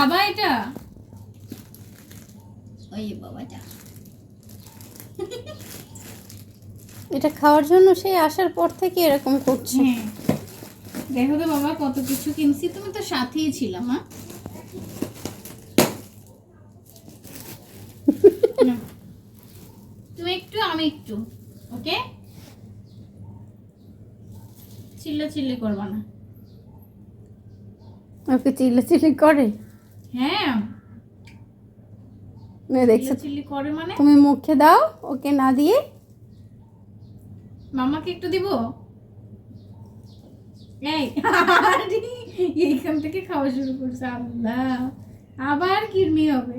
খাবা এটা? ওই বাবাটা। এটা খাওয়ার জন্য সেই আসার পর থেকে এরকম করছে। হ্যাঁ। দেখো তো বাবা কত কিছু কিনছি। তুমি তো সাথেই ছিলাম হ্যাঁ নাও। তুমি একটু আমি একটু ওকে? চিল্লা চিল্লি করবা না। ওকে চিল্লা চিল্লি করে? হ্যাঁ। দেখছ মানে? তুমি মুখে দাও ওকে না দিয়ে। মামাকে একটু দিব? এই এইখান থেকে খাওয়া শুরু করছে আল্লাহ। আবার কিরমি হবে।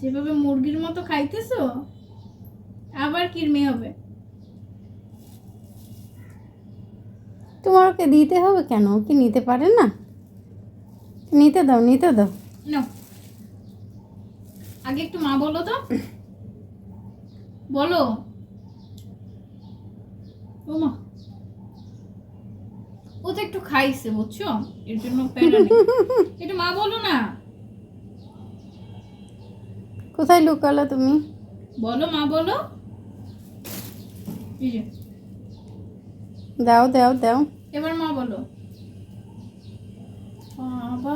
যেভাবে মুরগির মতো খাইতেছো আবার কিরমি হবে। তোমার ওকে দিতে হবে কেন? ও কি নিতে পারে না? নিতে দাও নিতে দাও। আগে একটু মা বলো তো। বলো। ও মা। ও তো একটু খাইছে বুঝছ? এর জন্য একটু মা বলো না। কোথায় লুকালো তুমি? বলো মা বলো। এই যে, দাও দাও দাও। এবার মা বলো। বাবা।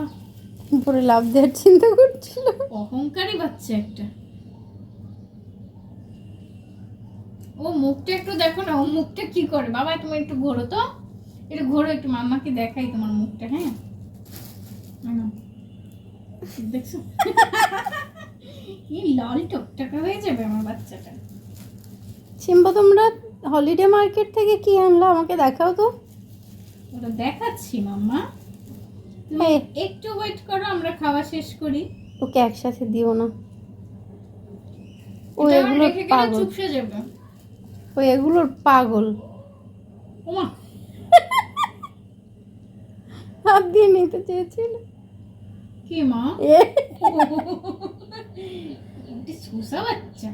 উপরে লাভ দেওয়ার চিন্তা করছিল। অহংকারী বাচ্চা একটা। ও মুখটা একটু দেখো না ও মুখটা কি করে? বাবা তুমি একটু ঘোরো তো। একটু ঘোরো একটু মাম্মাকে দেখাই তোমার মুখটা হ্যাঁ? দেখছ? এই লাল টকটকা হয়ে যাবে আমার বাচ্চাটা। সিম্বা তোমরা হলিডে মার্কেট থেকে কি আনলো? আমাকে দেখাও তো। ওটা দেখাচ্ছি মাম্মা। তুমি একটু ওয়েট করো আমরা খাওয়া শেষ করি। ওকে একসাথে দিও না। ও এগুলোর পাগল। ও এগুলোর পাগল। ওমা। হাত দিয়ে নিতে চেয়েছিল। কি মা? সুসা বাচ্চা।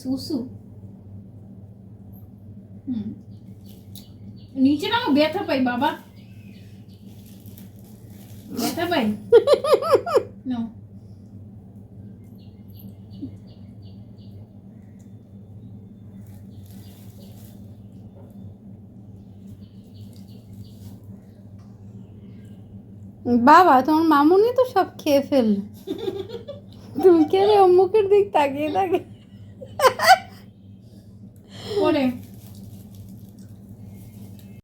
সুসু নিচে না ব্যথা পাই বাবা। ব্যথা পাই? নাও বাবা তোমার মামুনি তো সব খেয়ে ফেল। তুমি কে মুখের দিক তাকিয়ে থাকে। পরে।